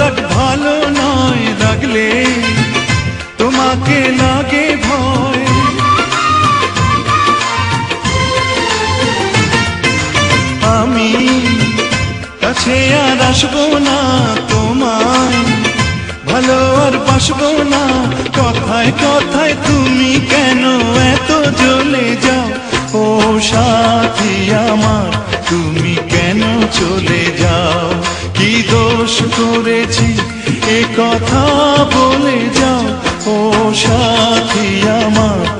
রাগ ভালো নয় রাগলে, তোমাকে লাগে ভয়। আমি কাছে আর আসব না তোমায়, ভালো আর বাসবো না। কথায় কথায় তুমি কেন এত জ্বলে যাও? ও সাথী আমার, তুমি কেন চলে দোষ করেছি। এ কথা বলে যাও ও সাথী আমার।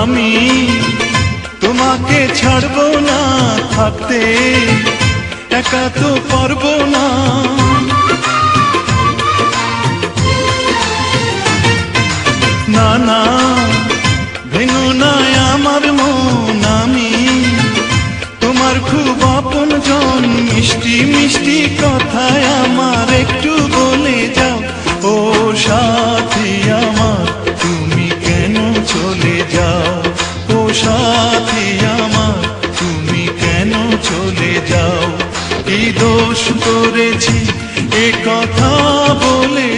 আমি তোমাকে ছাড়বো না থাকতে, একা তো পারব না। না না ভেঙো না আমার মন আমি তোমার খুব আপন জন, মিষ্টি মিষ্টি কথায় আমার একটু বলে যাও, ও সাথী দোষ করেছি এ কথা বলে